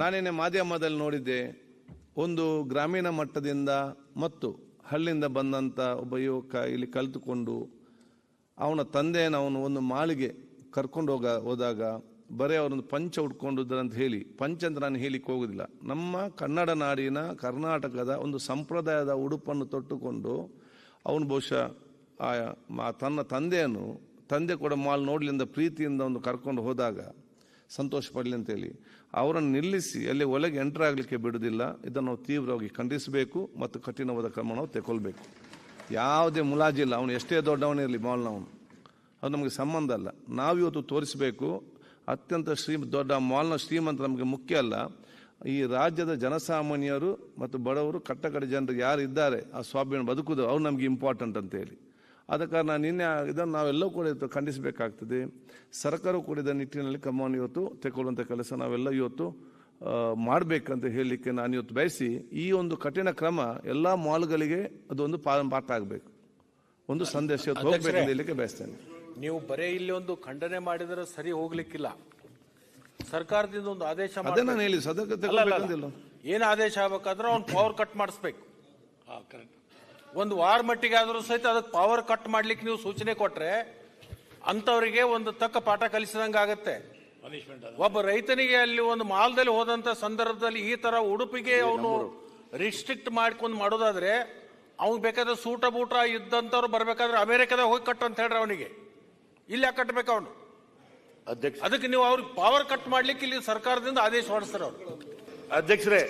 ನಾನೇನೆ ಮಾಧ್ಯಮದಲ್ಲಿ ನೋಡಿದ್ದೆ, ಒಂದು ಗ್ರಾಮೀಣ ಮಟ್ಟದಿಂದ ಮತ್ತು ಹಳ್ಳಿಯಿಂದ ಬಂದಂಥ ಒಬ್ಬ ಯುವಕ ಇಲ್ಲಿ ಕಲಿತುಕೊಂಡು ಅವನ ತಂದೆಯನ್ನು ಅವನು ಒಂದು ಮಾಳಿಗೆ ಕರ್ಕೊಂಡು ಹೋಗ, ಹೋದಾಗ ಬರೀ ಅವರೊಂದು ಪಂಚ ಅಂತ ಹೇಳಿ, ಪಂಚ ಅಂತ ನಾನು ಹೇಳಿಕ್ಕೆ ಹೋಗೋದಿಲ್ಲ. ನಮ್ಮ ಕನ್ನಡ ನಾಡಿನ, ಕರ್ನಾಟಕದ ಒಂದು ಸಂಪ್ರದಾಯದ ಉಡುಪನ್ನು ತೊಟ್ಟುಕೊಂಡು ಅವನು ಬಹುಶಃ ಆ ತನ್ನ ತಂದೆಯನ್ನು, ತಂದೆ ಕೂಡ ಮಾಲ್ ನೋಡ್ಲಿಂದ ಪ್ರೀತಿಯಿಂದ ಒಂದು ಕರ್ಕೊಂಡು ಹೋದಾಗ ಸಂತೋಷ ಪಡಲಿ ಅಂತೇಳಿ. ಅವರನ್ನು ನಿಲ್ಲಿಸಿ, ಅಲ್ಲಿ ಒಳಗೆ ಎಂಟರ್ ಆಗಲಿಕ್ಕೆ ಬಿಡುವುದಿಲ್ಲ ಇದನ್ನು ನಾವು ತೀವ್ರವಾಗಿ ಖಂಡಿಸಬೇಕು ಮತ್ತು ಕಠಿಣವಾದ ಕ್ರಮ ನಾವು ತಗೊಳ್ಬೇಕು ಯಾವುದೇ ಮುಲಾಜಿಲ್ಲ ಅವನು ಎಷ್ಟೇ ದೊಡ್ಡವನಿರಲಿ ಮಾಲ್ನವನು. ಅದು ನಮಗೆ ಸಂಬಂಧ ಅಲ್ಲ. ನಾವಿವತ್ತು ತೋರಿಸಬೇಕು, ಅತ್ಯಂತ ಶ್ರೀ, ದೊಡ್ಡ ಮಾಲ್ನ ಶ್ರೀಮಂತ ನಮಗೆ ಮುಖ್ಯ ಅಲ್ಲ. ಈ ರಾಜ್ಯದ ಜನಸಾಮಾನ್ಯರು ಮತ್ತು ಬಡವರು, ಕಟ್ಟಕಡೆ ಜನರು ಯಾರು ಇದ್ದಾರೆ, ಆ ಸ್ವಾಭಿಮಾನ ಬದುಕುದು ಅವ್ರು ನಮಗೆ ಇಂಪಾರ್ಟೆಂಟ್ ಅಂತೇಳಿ. ಆದ ನಾನು ನಿನ್ನೆ ಇದನ್ನು ನಾವೆಲ್ಲವೂ ಕೂಡ ಇವತ್ತು ಖಂಡಿಸಬೇಕಾಗ್ತದೆ. ಸರ್ಕಾರ ಕೂಡ ಇದರ ನಿಟ್ಟಿನಲ್ಲಿ ಕ್ರಮವನ್ನು ಇವತ್ತು ತೆಗೊಳ್ಳುವಂಥ ಕೆಲಸ ನಾವೆಲ್ಲ ಇವತ್ತು ಮಾಡಬೇಕಂತ ಹೇಳಲಿಕ್ಕೆ ನಾನು ಇವತ್ತು ಬಯಸಿ ಈ ಒಂದು ಕಠಿಣ ಕ್ರಮ ಎಲ್ಲ ಮಾಲ್ಗಳಿಗೆ ಅದೊಂದು ಪಾ- ಪಾಠ ಆಗಬೇಕು. ಒಂದು ಸಂದೇಶ ಹೋಗಬೇಕು ಹೋಗ್ಬೇಕಂತ ಹೇಳಲಿಕ್ಕೆ ಬಯಸ್ತೇನೆ. ನೀವು ಬರೇ ಇಲ್ಲಿ ಒಂದು ಖಂಡನೆ ಮಾಡಿದರೆ ಸರಿ ಹೋಗ್ಲಿಕ್ಕಿಲ್ಲ. ಸರ್ಕಾರದಿಂದ ಒಂದು ಆದೇಶ ಅದೇ ನಾನು ಹೇಳಿ ಸದಕ್ಕೆ ಏನು ಆದೇಶ ಆಗ್ಬೇಕಾದ್ರೆ ಅವ್ನು ಪವರ್ ಕಟ್ ಮಾಡಿಸ್ಬೇಕು. ಒಂದು ವಾರ ಮಟ್ಟಿಗೆ ಆದರೂ ಸಹಿತ ಅದಕ್ಕೆ ಪವರ್ ಕಟ್ ಮಾಡ್ಲಿಕ್ಕೆ ನೀವು ಸೂಚನೆ ಕೊಟ್ರೆ ಅಂತವರಿಗೆ ಒಂದು ತಕ್ಕ ಪಾಠ ಕಲಿಸಿದಂಗೆ ಆಗುತ್ತೆ. ಒಬ್ಬ ರೈತನಿಗೆ ಅಲ್ಲಿ ಒಂದು ಮಾಲ್ದಲ್ಲಿ ಹೋದಂತ ಸಂದರ್ಭದಲ್ಲಿ ಈ ತರ ಉಡುಪಿಗೆ ಅವನು ರಿಸ್ಟ್ರಿಕ್ಟ್ ಮಾಡ್ಕೊಂಡು ಮಾಡೋದಾದ್ರೆ ಅವ್ನ್ ಬೇಕಾದ್ರೆ ಸೂಟ ಬೂಟ ಇದ್ದಂಥವ್ರು ಬರ್ಬೇಕಾದ್ರೆ ಅಮೆರಿಕದಾಗ ಹೋಗಿ ಕಟ್ ಅಂತ ಹೇಳ್ರಿ ಅವನಿಗೆ. ಇಲ್ಲಿ ಯಾಕೆ ಕಟ್ಬೇಕು ಅವನು. ಅಧ್ಯಕ್ಷ ಅದಕ್ಕೆ ನೀವು ಅವ್ರಿಗೆ ಪವರ್ ಕಟ್ ಮಾಡ್ಲಿಕ್ಕೆ ಇಲ್ಲಿ ಸರ್ಕಾರದಿಂದ ಆದೇಶ ಹೊರಡಿಸ್ತಾರೆ ಅವ್ರು. ಅಧ್ಯಕ್ಷರೇ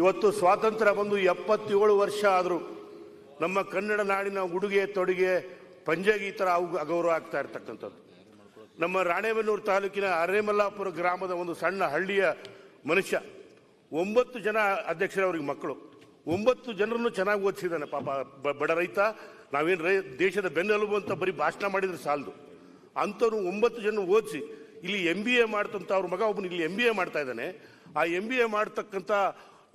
ಇವತ್ತು ಸ್ವಾತಂತ್ರ್ಯ ಬಂದು ಎಪ್ಪತ್ತೇಳು ವರ್ಷ ಆದರೂ ನಮ್ಮ ಕನ್ನಡ ನಾಡಿನ ಉಡುಗೆ, ತೊಡುಗೆ ಪಂಜಾಗಿ ಈ ಥರ ಅಗೌರವ ಆಗ್ತಾ ಇರ್ತಕ್ಕಂಥದ್ದು. ನಮ್ಮ ರಾಣೇಬೆನ್ನೂರು ತಾಲೂಕಿನ ಅರೇಮಲ್ಲಾಪುರ ಗ್ರಾಮದ ಒಂದು ಸಣ್ಣ ಹಳ್ಳಿಯ ಮನುಷ್ಯ. ಒಂಬತ್ತು ಜನ ಅಧ್ಯಕ್ಷರವ್ರಿಗೆ ಮಕ್ಕಳು. ಒಂಬತ್ತು ಜನರನ್ನು ಚೆನ್ನಾಗಿ ಓದಿಸಿದ್ದಾನೆ ಪಾಪ ಬಡ ರೈತ. ನಾವೇನು ರೈ, ದೇಶದ ಬೆನ್ನೆಲುಬು ಅಂತ ಬರೀ ಭಾಷಣ ಮಾಡಿದ್ರೆ ಸಾಲದು. ಅಂಥವ್ರು ಒಂಬತ್ತು ಜನ ಓದಿಸಿ, ಇಲ್ಲಿ ಎಂ ಬಿ ಎ ಮಾಡ್ತಂಥ ಅವ್ರ ಮಗ ಒಬ್ಬನು ಇಲ್ಲಿ ಎಂ ಬಿ ಎ ಮಾಡ್ತಾ ಇದ್ದಾನೆ. ಆ ಎಂ ಬಿ ಎ ಮಾಡ್ತಕ್ಕಂಥ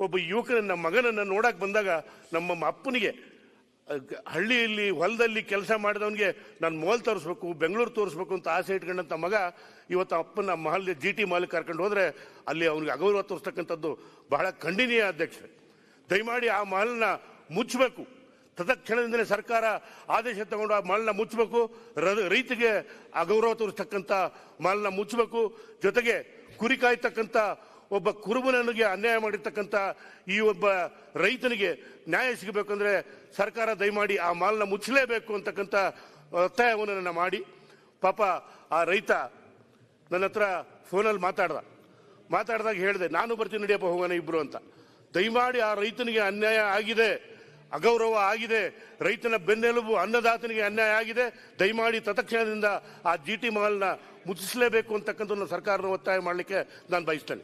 ಒಬ್ಬ ಯುವಕನ ನಮ್ಮ ಮಗನನ್ನು ನೋಡೋಕೆ ಬಂದಾಗ ನಮ್ಮ ಅಪ್ಪನಿಗೆ ಹಳ್ಳಿಯಲ್ಲಿ ಹೊಲದಲ್ಲಿ ಕೆಲಸ ಮಾಡಿದವನಿಗೆ ನಾನು ಮೋಲ್ ತೋರಿಸ್ಬೇಕು, ಬೆಂಗಳೂರು ತೋರಿಸ್ಬೇಕು ಅಂತ ಆಸೆ ಇಟ್ಕೊಂಡಂಥ ಮಗ ಇವತ್ತು ಅಪ್ಪನ ಮಹಲ್ ಜಿ ಟಿ ಮಾಲ್ ಕರ್ಕೊಂಡು ಹೋದರೆ ಅಲ್ಲಿ ಅವನಿಗೆ ಅಗೌರವ ತೋರಿಸ್ತಕ್ಕಂಥದ್ದು ಬಹಳ ಖಂಡನೀಯ ಅಧ್ಯಕ್ಷ. ದಯಮಾಡಿ ಆ ಮಹಲ್ನ ಮುಚ್ಚಬೇಕು ತದಕ್ಷಣದಿಂದಲೇ ಸರ್ಕಾರ ಆದೇಶ ತಗೊಂಡು ಆ ಮಾಲ್ನ ಮುಚ್ಚಬೇಕು ರೈತಗೆ ಅಗೌರವ ತೋರಿಸ್ತಕ್ಕಂಥ ಮಾಲ್ನ ಮುಚ್ಚಬೇಕು ಜೊತೆಗೆ ಕುರಿ ಕಾಯ್ತಕ್ಕಂಥ ಒಬ್ಬ ಕುರುಬನಿಗೆ ಅನ್ಯಾಯ ಮಾಡಿರ್ತಕ್ಕಂಥ ಈ ಒಬ್ಬ ರೈತನಿಗೆ ನ್ಯಾಯ ಸಿಗಬೇಕಂದ್ರೆ ಸರ್ಕಾರ ದಯಮಾಡಿ ಆ ಮಾಲನ್ನ ಮುಚ್ಚಲೇಬೇಕು ಅಂತಕ್ಕಂಥ ಒತ್ತಾಯವನ್ನು ನನ್ನ ಮಾಡಿ. ಪಾಪ ಆ ರೈತ ನನ್ನ ಹತ್ರ ಫೋನಲ್ಲಿ ಮಾತಾಡ್ದ. ಮಾತಾಡಿದಾಗ ಹೇಳಿದೆ, ನಾನು ಬರ್ತೀನಿ ನಡಿಯಪ್ಪ ಹೋಗೋಣ ಇಬ್ರು ಅಂತ. ದಯಮಾಡಿ ಆ ರೈತನಿಗೆ ಅನ್ಯಾಯ ಆಗಿದೆ, ಅಗೌರವ ಆಗಿದೆ, ರೈತನ ಬೆನ್ನೆಲುಬು ಅನ್ನದಾತನಿಗೆ ಅನ್ಯಾಯ ಆಗಿದೆ, ದಯಮಾಡಿ ತತ್ಕ್ಷಣದಿಂದ ಆ ಜಿ ಟಿ ಮಾಲ್ನ ಮುಚ್ಚಿಸಲೇಬೇಕು ಅಂತಕ್ಕಂಥ ಸರ್ಕಾರನ ಒತ್ತಾಯ ಮಾಡಲಿಕ್ಕೆ ನಾನು ಬಯಸ್ತೇನೆ.